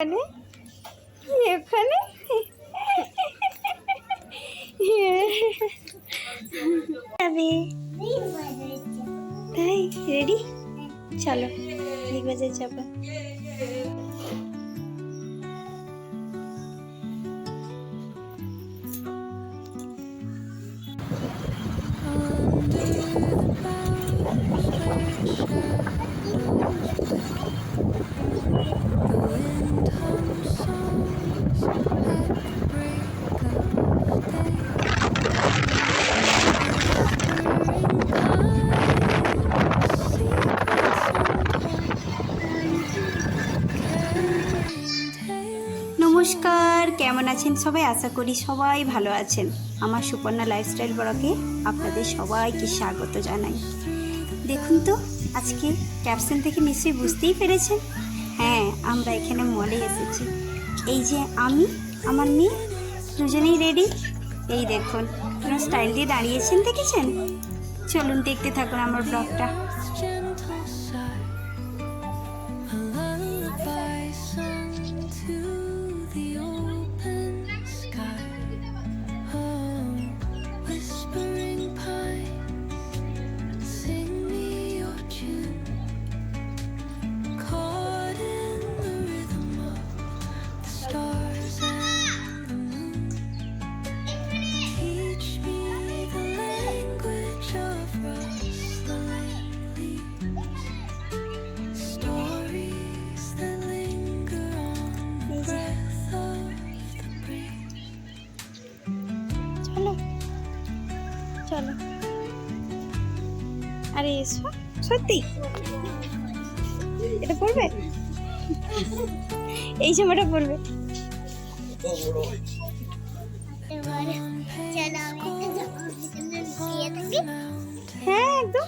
এখানে? এখানে? তাই রেডি চলো বিগ বাজার যাব। নমস্কার কেমন আছেন সবাই? আশা করি সবাই ভালো আছেন। আমার সুপর্ণা লাইফস্টাইল ব্লগে আপনাদের সবাইকে স্বাগত জানাই। দেখুন তো, আজকে ক্যাপশন থেকে নিশ্চয়ই বুঝতেই পেরেছেন। হ্যাঁ আমরা এখানে মলে এসেছি। এই যে আমি, আমার মেয়ে, দুজনেই রেডি এই দেখুন কোনো স্টাইল দিয়ে দাঁড়িয়েছেন, দেখেছেন? চলুন দেখতে থাকুন আমার ব্লগটা সত্যি? এটা পড়বে? এই জামাটা পড়বে। হ্যাঁ একদম।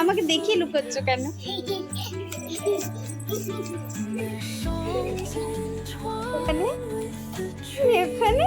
আমাকে দেখিয়ে লুকোচ্ছ কেন? ওখানে এখানে?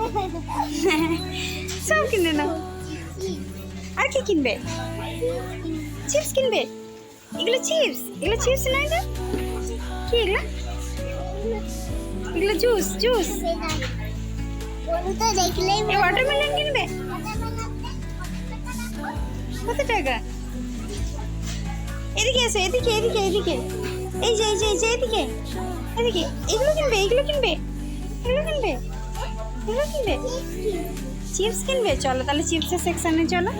সব কিনে নাও। আর কি কিনবে? চিপস কিনবে? এগুলো চিপস এগুলো চিপস না এটা? কি এগুলো? এগুলো জুস জুস ওয়াটারমেলন কিনবে? কত টাকা? এদিকে এসো, এদিকে এদিকে এদিকে। এই যে এই যে এই যে, এদিকে। এদিকে। এগুলো কিনবে এগুলো কিনবে? এগুলো কিনবে? কিনবে? চিপস কিনবে। চলো তাহলে চিপসের সেকশানে চলো।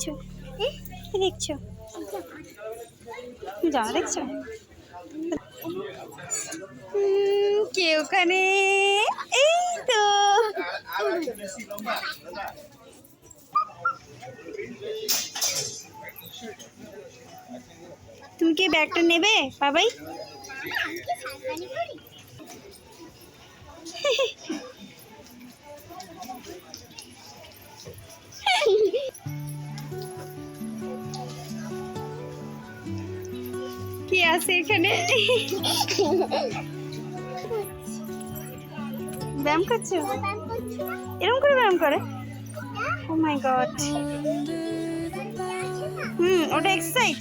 দেখছ কি দেখছ জামা দেখছ উম, কে ওখানে এই তো তুমি কি ব্যাগটা নেবে বাবাই আছে এখানে। ব্যায়াম করছ? এরকম করে ব্যায়াম করে? ও মাই গড হুম, ওটা এক্সারসাইজ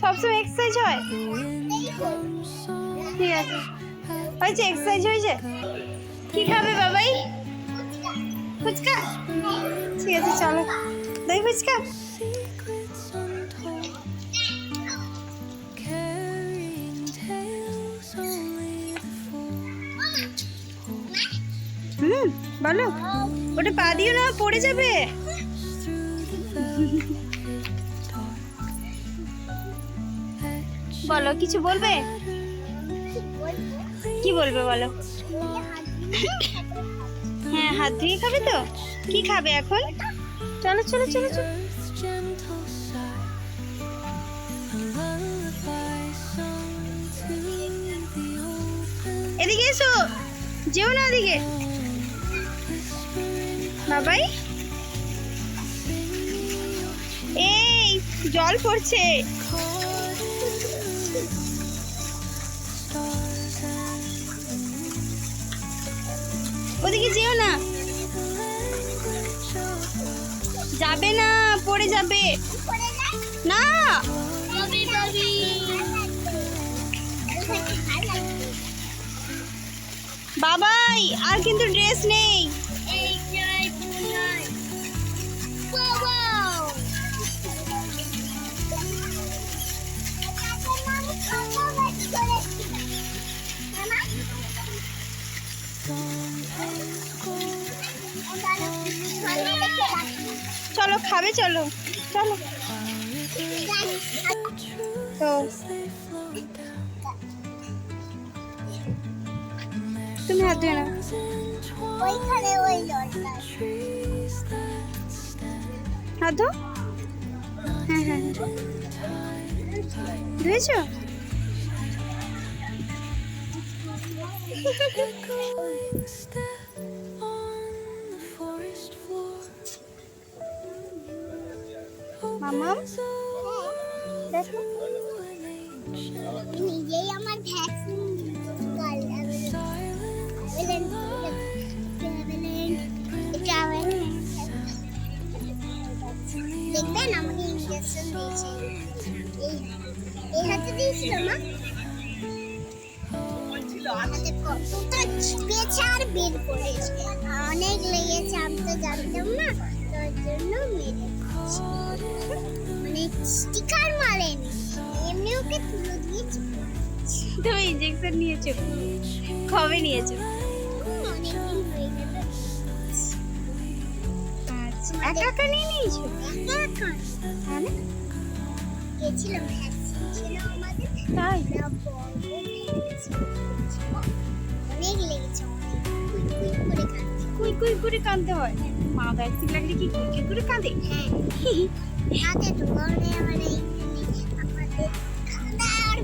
সবসময় এক্সারসাইজ হয়? ঠিক আছে। হয়েছে এক্সারসাইজ হয়েছে? কি খাবে বাবাই? ফুচকা? ঠিক আছে, চলো। দই ফুচকা? বলো, ওটা পা দিও না, পড়ে যাবে। বলো, কিছু বলবে? কি বলবে বলো? হ্যাঁ হাত ধুয়ে খাবে তো? কি খাবে এখন? চলো চলো চলো চলো। এদিকে এসো। যেও না ওদিকে। বাবাই। এই, জল পড়ছে। ওদিকে যেও না। যাবে না, পড়ে যাবে। না। বাবাই, আর কিন্তু ড্রেস নেই। চলো খাবে চলো। চলো। তো তুমি হাত ধুয়ে না হাত ধো। হ্যাঁ হ্যাঁ। ধুয়েছো? মামাম Opens a world দেখো to an ancient নিজেই আমার ভ্যাকসিন silence. দেখবেন আমাকে ইঞ্জেকশন দিয়েছে এই এই হাতে দিয়েছিল মা আর বের করেছে অনেক লেগেছে আমি তো জানতাম না তার জন্য মেরে। মানে স্টিকার মারেনি এমনি ওকে তুলে দিয়েছে তুমি ইঞ্জেকশন নিয়েছো? কবে নিয়েছো? অনেকদিন হয়ে গেল। আচ্ছা একা একা নিয়ে নিয়েছো? একা একা। হ্যাঁ। গেছিলাম ভ্যাকসিন ছিল আমাদের। তাই? লেগেছে কুই কুই করে কাঁদতে হয়। মা ভ্যাকসিন লাগলে কি কুই করে কাঁদে? হ্যাঁ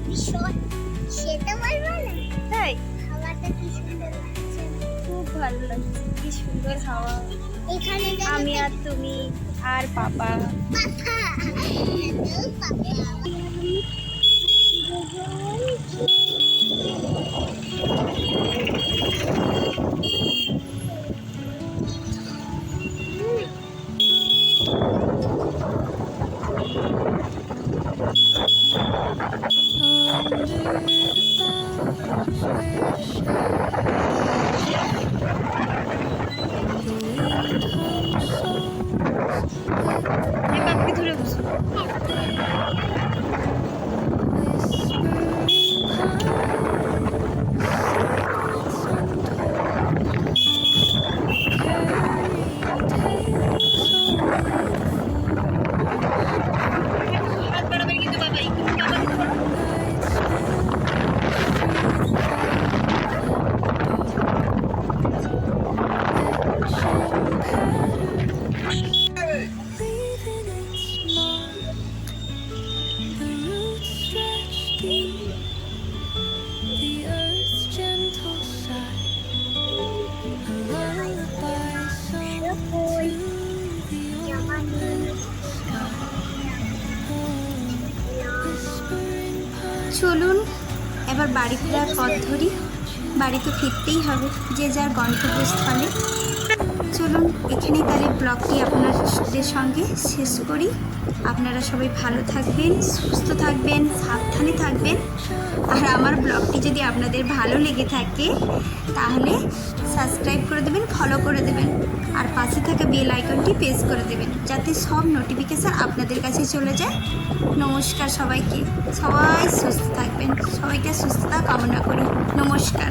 ভীষণ না তাই? কি সুন্দর লাগছে খুব ভালো কি সুন্দর এখানে আমি আর তুমি আর পাপা। 내가 아, 그렇게 돌려줬어. চলুন এবার বাড়ি ফেরার পথ ধরি। বাড়িতে ফিরতেই হবে যে যার গন্তব্যস্থলে। চলুন, এখানেই তাহলে ব্লগটি আপনাদের সঙ্গে শেষ করি। আপনারা সবাই ভালো থাকবেন, সুস্থ থাকবেন, সাবধানে থাকবেন। আর আমার ব্লগটি যদি আপনাদের ভালো লেগে থাকে, তাহলে সাবস্ক্রাইব করে দেবেন ফলো করে দেবেন। আর পাশে থাকা বেল আইকনটি প্রেস করে দেবেন, যাতে সব নোটিফিকেশান আপনাদের কাছে চলে যায়। নমস্কার সবাইকে। সবাই সুস্থ থাকবেন। সবাইকে সুস্থতা কামনা করি। নমস্কার।